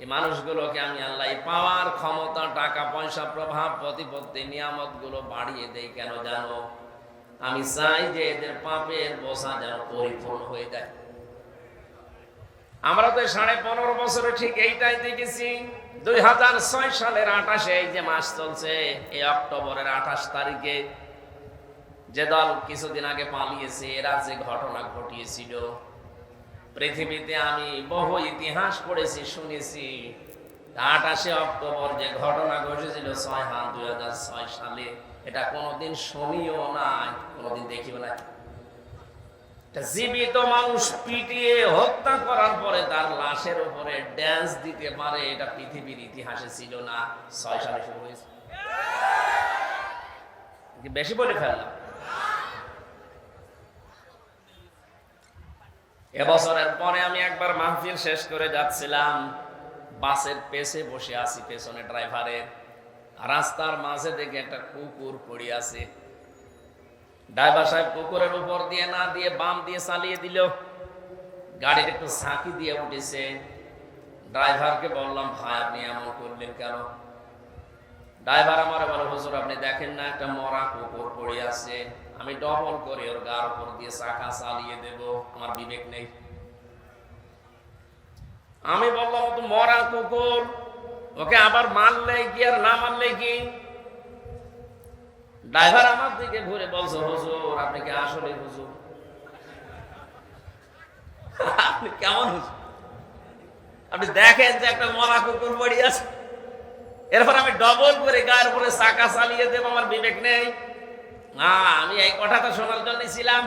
এই মানুষগুলোকে আমি আল্লাহ পাওয়ার ক্ষমতা, টাকা, পয়সা, প্রভাব, প্রতিপত্তি নিয়ামতগুলো বাড়িয়ে দেই কেন জানো? আমি চাই যে এদের পাপের বোঝা যেন পরিপূর্ণ হয়ে যায়। আমরা তো সাড়ে পনেরো বছরে ঠিক এইটাই দেখেছি। দুই হাজার ছয় সালের আঠাশে এই যে মাস চলছে, এই অক্টোবরের আঠাশ তারিখে যে দল কিছুদিন আগে পালিয়েছে, এরা যে ঘটনা ঘটিয়েছিল পৃথিবীতে আমি বহু ইতিহাস পড়েছি, শুনেছি। আঠাশে অক্টোবর যে ঘটনা ঘটেছিল ছয় হাত দুই হাজার ছয় সালে, এটা কোনোদিন শুনিও নাই কোনোদিন দেখিও নাই জীবিত মানুষ পিটিয়ে হত্যা করার পরে তার লাশের উপরে ড্যান্স দিতে পারে, এটা পৃথিবীর ইতিহাসে ছিল না, ছয় সালে শুরু হয়েছে। বেশি বলে ফেললাম? এবছরের পরে আমি একবার মাহফিল শেষ করে যাচ্ছিলাম। বাসের পেছে বসে আছি, পেছনে ড্রাইভারের। রাস্তার মাঝে দেখে একটা কুকুর পড়ে আছে। ড্রাইভার সাহেব কুকুরের উপর দিয়ে না দিয়ে বাম দিয়ে চালিয়ে দিল। গাড়ির একটু ঝাঁকি দিয়ে উঠেছে। ড্রাইভারকে বললাম, ভাই, আপনি এমন করলেন কেন? ড্রাইভার আমার বলে, হুজুর, আপনি দেখেন না একটা মরা কুকুর পড়ে আছে। আমি ডবল করে ওর গার উপর দিয়ে চাকা চালিয়ে দেব আমার বিবেক নেই। আমি বললাম তো মরা কুকুর, ওকে আবার মারলে কি আর না মারলে কি? ড্রাইভার আমার দিকে ঘুরে বলছে, হুজুর, আপনি কি আসলে হুজুর? আপনি কেমন হুজুর? আপনি দেখেন যে একটা মরা কুকুর পড়ে আছে। এরপর আমি ডবল করে গায়ের উপরে চাকা চালিয়ে দেব, আমার বিবেক নেই। না, আমি এই কথাটা শোনার জন্য ছিলাম।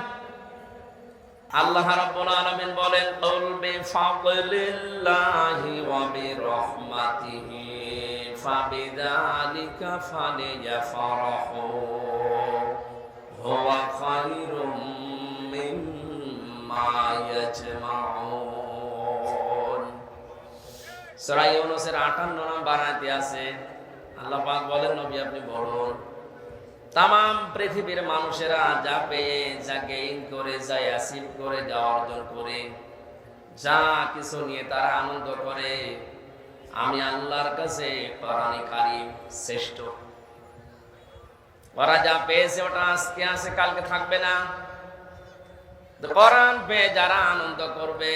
আল্লাহ রাব্বুল আলামিন বলেন, কুল বিফাদলিল্লাহি ওয়া বিরহমাতিহি ফাবিযালিকা ফালিয়াফরাহু, হুয়া খায়রুম মিম্মা ইয়াজমাউন। সূরা ইউনূসের 58 নম্বর আয়াতে আছে, আল্লাহ পাক বলেন, নবী আপনি বলুন তাম পৃথিবীর মানুষেরা যা পেয়ে যা গেইন করে, যা অ্যাসিভ করে, যা অর্জন করে, যা কিছু নিয়ে তারা আনন্দ করে, আমি আল্লাহর কাছে শ্রেষ্ঠ। ওরা যা পেয়েছে ওটা আজকে আছে, কালকে থাকবে না। তো কোরআন পেয়ে যারা আনন্দ করবে,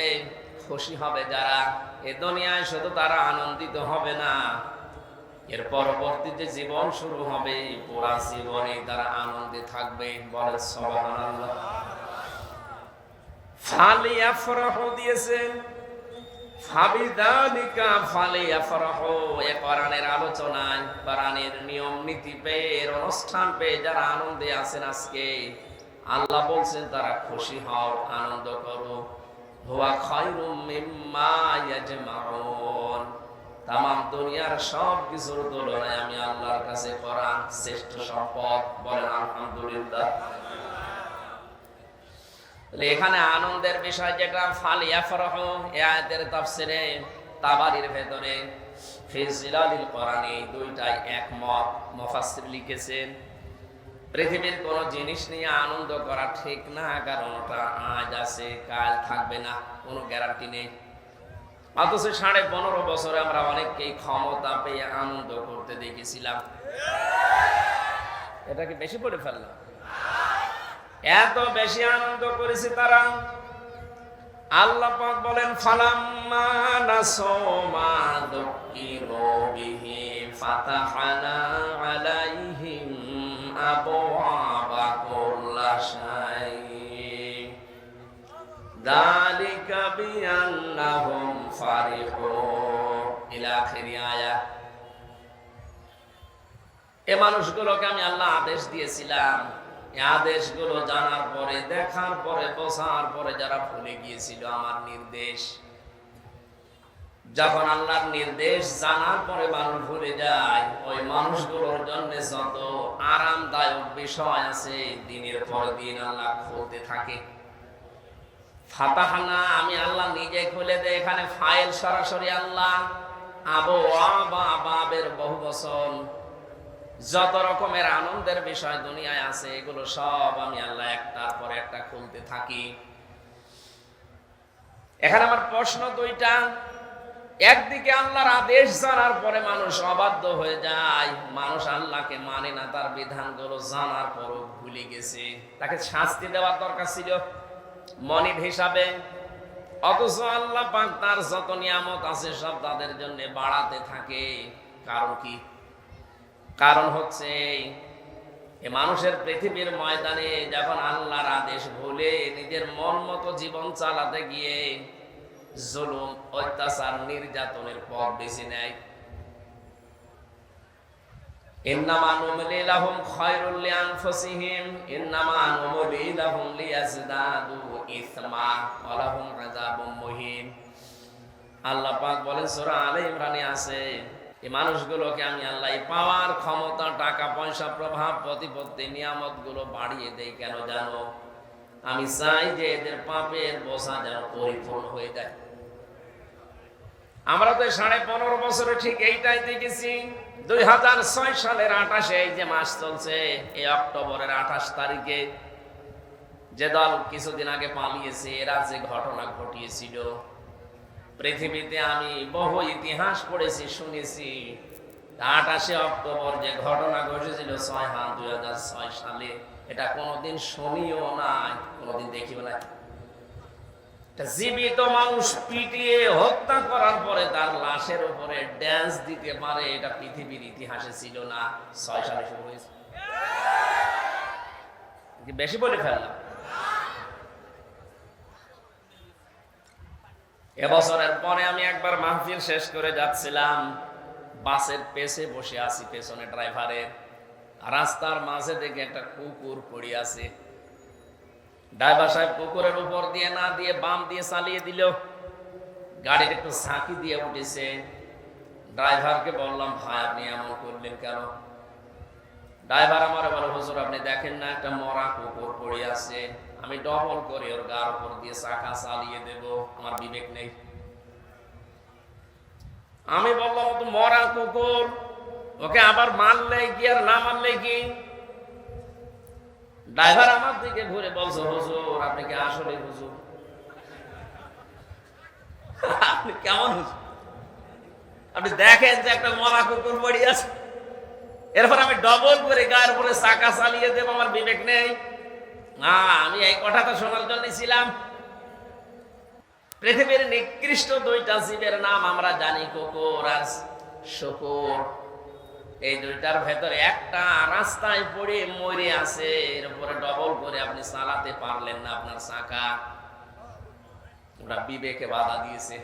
খুশি হবে যারা। এ দুনিয়ায় শুধু তারা আনন্দিত হবে না। এর পরবর্তীতে জীবন শুরু হবে পুরা জীবনে তারা আনন্দে থাকবে বলে দিয়েছেন অনুষ্ঠান পেয়ে যারা আনন্দে আছেন আজকে, আল্লাহ বলছেন, তারা খুশি হও, আনন্দ করো। হুয়া খায়রুম মিম্মা তাম দুনিয়ার সব কিছুর তুলনায় আমি আল্লাহর কাছে কোরআন শ্রেষ্ঠ সম্পদ বলেন আলহামদুলিল্লাহ। এখানে আনন্দের বিষয় যেটা ফালিয়া ফরহ এ তাফসিরে তাবারির ভেতরে ফিজিলালিল কোরআনে দুইটাই একমত। মুফাসসির লিখেছেন, পৃথিবীর কোন জিনিস নিয়ে আনন্দ করা ঠিক না, কারণ ওটা আজ আছে, কাল থাকবে না, কোনো গ্যারান্টি নেই। অথচ সাড়ে পনেরো বছরে আমরা অনেককেই ক্ষমতা পেয়ে আনন্দ করতে দেখেছিলাম। এটাকে বেশি পড়ে ফেললাম। এত বেশি আনন্দ করেছে তারা। আল্লাহ বলেন, ফালাম্মা নাসমা দুকিরু বিহি ফাতাহানা। এ মানুষগুলোকে আমি আল্লাহ আদেশ দিয়েছিলাম। আদেশগুলো জানার পরে, দেখার পরে বসার পরে যারা ভুলে গিয়েছিল আমার নির্দেশ। যখন আল্লাহর নির্দেশ জানার পরে মানুষ ভুলে যায়, ওই মানুষগুলোর জন্য যত আরামদায়ক বিষয় আছে, দিনের পর দিন আল্লাহ খুলতে থাকে। ফাতাহানা, আমি আল্লাহ নিজে খুলে দেয় এখানে ফাইল সরাসরি আল্লাহ। আবো আবা বাবের বহু বছর যত রকমের আনন্দের বিষয় দুনিয়ায় আছে, এগুলো সব আমি আল্লাহ একটার পর একটা খুলতে থাকি। এখানে আমার প্রশ্ন দুইটা। একদিকে আল্লাহর আদেশ জানার পরে মানুষ অবাধ্য হয়ে যায়। মানুষ আল্লাহকে মানে না, তার বিধানগুলো জানার পরও ভুলে গেছে। তাকে শাস্তি দেওয়ার দরকার ছিল। মনিব হিসাবে। অথচ আল্লাহ পাক তার যত নিয়ামত আছে সব তাদের জন্য বাড়াতে থাকে। কারণ কি? কারণ হচ্ছে এ মানুষের পৃথিবীর ময়দানে যখন আল্লাহর আদেশ ভুলে নিজের মন মতো জীবন চালাতে গিয়ে জুলুম, অত্যাচার, নির্যাতনের পথ বেছে নেয় বলেন আছে, এই মানুষগুলোকে আমি আল্লাহ পাওয়ার ক্ষমতা, টাকা, পয়সা, প্রভাব, প্রতিপত্তি নিয়ামতগুলো বাড়িয়ে দেই কেন জানো? আমি চাই যে এদের পাপের বোঝা যেন পরিপূর্ণ হয়ে যায়। আমরা তো সাড়ে পনেরো বছরে ঠিক এইটাই দেখেছি। দুই হাজার ছয় সালের আঠাশে এই যে মাস চলছে, এই অক্টোবরের আঠাশ তারিখে যে দল কিছুদিন আগে পালিয়েছে, এরা যে ঘটনা ঘটিয়েছিল, পৃথিবীতে আমি বহু ইতিহাস পড়েছি, শুনেছি। আঠাশে অক্টোবর যে ঘটনা ঘটেছিল ছয় হাত দুই হাজার ছয় সালে, এটা কোনোদিন শুনিও নাই, কোনোদিন দেখিও নাই। জীবিত মানুষ পিটিয়ে হত্যা করার পরে তার লাশের উপরে ড্যান্স দিতে পারে, এটা পৃথিবীর ইতিহাসে ছিল না। ছয় সালে শুরু হয়েছে। বেশি বলে ফেললাম? এবছরের পরে আমি একবার মাহফিল শেষ করে যাচ্ছিলাম। বাসের পেছে বসে আছি, পেছনে ড্রাইভারের। রাস্তার মাঝে দেখে একটা কুকুর পড়ে আছে। ড্রাইভার সাহেব কুকুরের উপর দিয়ে, না দিয়ে, বাম দিয়ে চালিয়ে দিল। গাড়ির একটু ঝাঁকি দিয়ে উঠেছে। ড্রাইভারকে বললাম, ভাই, আপনি এমন করলেন কেন? ড্রাইভার আমার বলে হুজুর, আপনি দেখেন না, একটা মরা কুকুর পড়ে আছে। আমি ডবল করে ওর গার উপর দিয়ে চাকা চালিয়ে দেব। আমার বিবেক নেই। আমি বললাম তো মরা কুকুর। ওকে আবার মারলে কি আর না মারলে কি? ড্রাইভার আমার দিকে ঘুরে বলছে, হুজুর, আপনি কি আসলে হুজুর? আপনি কেমন হুজুর? আপনি দেখেন যে একটা মরা কুকুর পড়ে আছে। এরপর আমি ডবল করে গায়ের উপরে চাকা চালিয়ে দেব, আমার বিবেক নেই। না, আমি এই কথাটা শোনার জন্য ছিলাম। পৃথিবীর নিকৃষ্ট দুইটা জীবের নাম আমরা জানি, কুকুর আর শুকুর। এই দুইটার ভেতরে একটা রাস্তায় পড়ে মরে আছে এর উপরে ডবল করে আপনি চালাতে পারলেন না আপনার চাকা। ওরা বিবেকে বাধা দিয়েছে।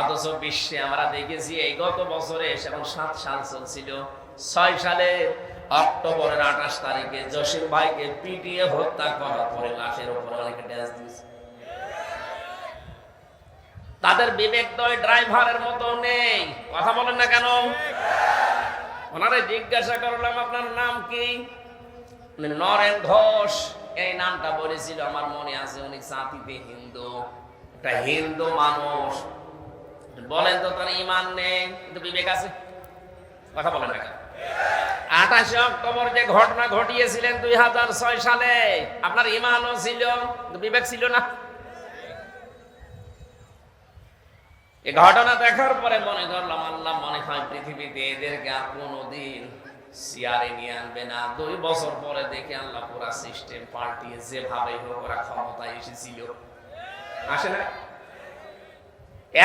অথচ বিশ্বে আমরা দেখেছি, এই গত বছরে সেখন সাত সাল চলছিল। ছয় সালে অক্টোবরের আঠাশ তারিখে জসিম ভাইকে পিটিয়ে হত্যা করার পরে লাশের উপরে অনেকে ড্যান্স দিয়েছে। তাদের বিবেক দয় ড্রাইভারের মতো নেই। কথা বলেন না কেন? ওনারে জিজ্ঞাসা করলাম, আপনার নাম কি? নরেন ঘোষ। এই নামটা বলেছিল, আমার মনে আছে, উনি জাতিতে হিন্দু, একটা হিন্দু মানুষ। বলেন তো, তার ইমান নেই, কিন্তু বিবেক আছে? কথা বলেন না আঠাশে অক্টোবর যে ঘটনা ঘটিয়েছিলেন দুই হাজার ছয় সালে, আপনার ইমানও ছিল বিবেক ছিল না। ঘটনা দেখার পরে মনে করলাম আল্লাহ মনে হয় পৃথিবীতে এদেরকে আর কোনোদিন সিয়ারে নিয়ে আনবে না। দুই বছর পরে দেখে আল্লাহ পুরা সিস্টেম পাল্টিয়ে যেভাবে হোক ওরা ক্ষমতায় এসেছিল। আসে না?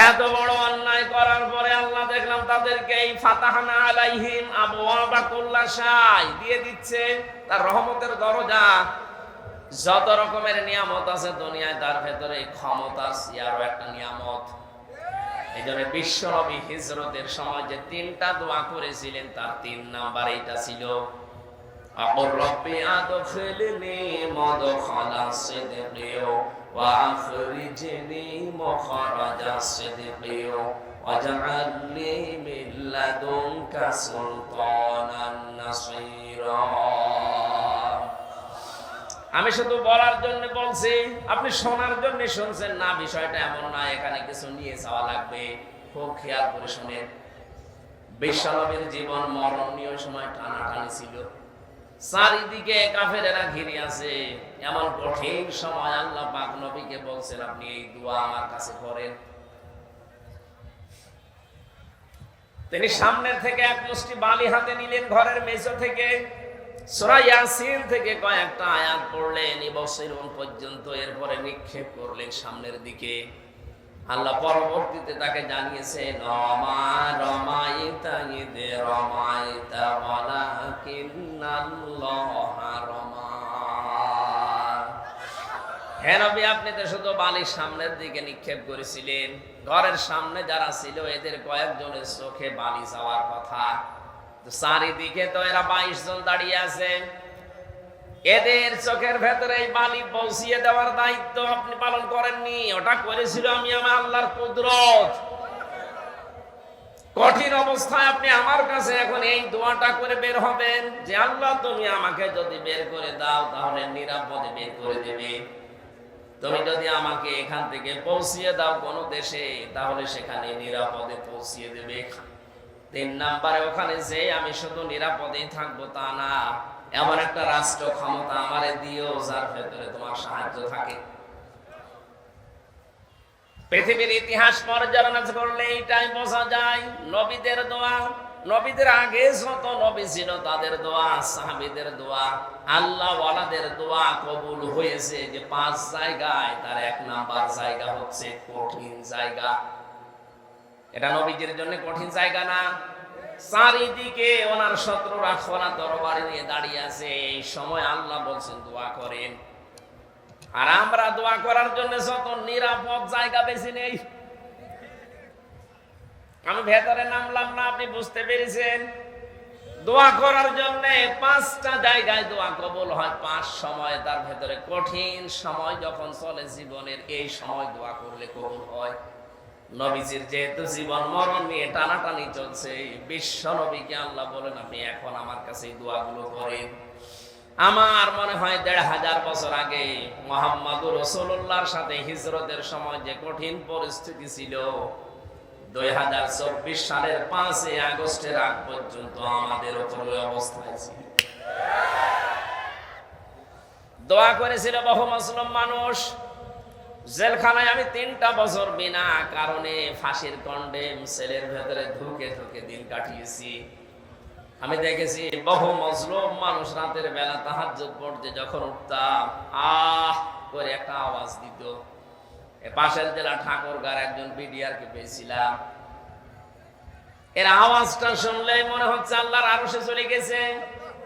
এত বড় অন্যায় করার পরে আল্লাহ দেখলাম তাদেরকে এই ফাতাহানা আলাইহিম আবওয়াবা কুল্লাশাই দিয়ে দিচ্ছে তার রহমতের দরজা। যত রকমের নিয়ামত আছে দুনিয়ায়, তার ভেতরে ক্ষমতা আরও একটা নিয়ামত। এই জন্য বিশ্বনবী হিজরতের সময় যে তিনটা দোয়া করেছিলেন তার তিন নাম্বার এইটা ছিল أقول ربي أدخلني مدخل الصدق وأخرجني مخرج الصدق واجعل لي من لدنك سلطانا نصيرا আমি শুধু বলার জন্য বলছি, আপনি শোনার জন্য শুনছেন না, বিষয়টা এমন না এখানে কিছু নিয়ে যাওয়া লাগবে। খুব খেয়াল করে শুনেন। বিশ্বনবীর জীবন মরণীয় সময় টানাটানি ছিল। চারিদিকে কাফেরেরা ঘিরে আছে। এমন কঠিন সময় আল্লাহ পাক নবীকে বলছেন, আপনি এই দোয়া আমার কাছে করেন। তিনি সামনের থেকে এক মুষ্টি বালি হাতে নিলেন ঘরের মেঝো থেকে। সূরা ইয়াসিন থেকে কয়েকটা আয়াত পড়লেন, ইবসিরুন পর্যন্ত, এরপরে নিক্ষেপ করলেন সামনের দিকে। আল্লাহ পরবর্তীতে তাকে জানিয়েছেন, রমা হ্যাঁ নবী, আপনি তো শুধু বালির সামনের দিকে নিক্ষেপ করেছিলেন। ঘরের সামনে যারা ছিল, এদের কয়েকজনের চোখে বালি যাওয়ার কথা। চারিদিকে তো এরা বাইশ জন দাঁড়িয়ে আছে। এদের চোখের ভেতরে এই বালি পৌঁছিয়ে দেওয়ার দায়িত্ব আপনি পালন করেননি। ওটা করেছিল আমি আমার আল্লাহর কুদরত। কঠিন অবস্থায় আপনি আমার কাছে এখন এই দোয়াটা করে বের হবেন যে, আল্লাহ, তুমি আমাকে যদি বের করে দাও, তাহলে নিরাপদে বের করে দেবে। তুমি যদি আমাকে এখান থেকে পৌঁছিয়ে দাও কোন দেশে, তাহলে সেখানে নিরাপদে পৌঁছিয়ে দেবে। তিন নাম্বারে ওখানে যে আমি শুধু নিরাপদেই থাকব তা না, এমন একটা রাষ্ট্র ক্ষমতা আমারে দিও যার ভেতরে তোমার সাহায্য থাকে। পৃথিবীর ইতিহাস পর্যালোচনা করলে এইটাই বোঝা যায়, নবীদের দোয়া, নবীদের আগে যত নবী ছিল তাদের দোয়া, সাহাবীদের দোয়া, আল্লাহ ওয়ালাদের দোয়া কবুল হয়েছে যে পাঁচ জায়গায় তার এক নাম্বার জায়গা হচ্ছে কঠিন জায়গা। এটা নবীজির জন্য কঠিন জায়গা না। চারিদিকে ওনার শত্রুরা খোলা তরবারি নিয়ে দাঁড়িয়ে আছে। এই সময় আল্লাহ বলছেন, দোয়া করেন। আর আমরা দোয়া করার জন্য যত নিরাপদ জায়গা বেশি নেই। আমি ভেতরে নামলাম না, আপনি বুঝতে পেরেছেন? দোয়া করার জন্য পাঁচটা জায়গায় দোয়া কবুল হয়। পাঁচ সময়, তার ভেতরে কঠিন সময় যখন চলে জীবনের, এই সময় দোয়া করলে কবুল হয়। নবীজির যেহেতু জীবন মরণ নিয়ে টানাটানি চলছে বিশ্ব নবীকে আল্লাহ বলেন আপনি এখন আমার কাছে দোয়াগুলো করেন আমার মনে হয় দেড় হাজার বছর আগে মোহাম্মদ রসুল্লাহর সাথে হিজরতের সময় যে কঠিন পরিস্থিতি ছিল, দুই হাজার চব্বিশ সালের পাঁচই আগস্টের আগ পর্যন্ত আমাদের ওপর অবস্থায় ছিল। দোয়া করেছিল বহু মুসলিম মানুষ। জেলখানায় আমি তিনটা বছর বিনা কারণে ফাঁসির কন্ডেম সেলের ভেতরে ঢুকে ঢুকে দিন কাটিয়েছি। আমি দেখেছি বহু মজলুম মানুষ রাতের বেলা তাহাজ্জুদ পড়তে যখন উঠতাম, আহ, করে একটা আওয়াজ দিত। পাশের জেলা ঠাকুরগার একজন বিডিআরকে পেয়েছিলাম। এর আওয়াজটা শুনলেই মনে হচ্ছে আল্লাহর আরও সে চলে গেছে।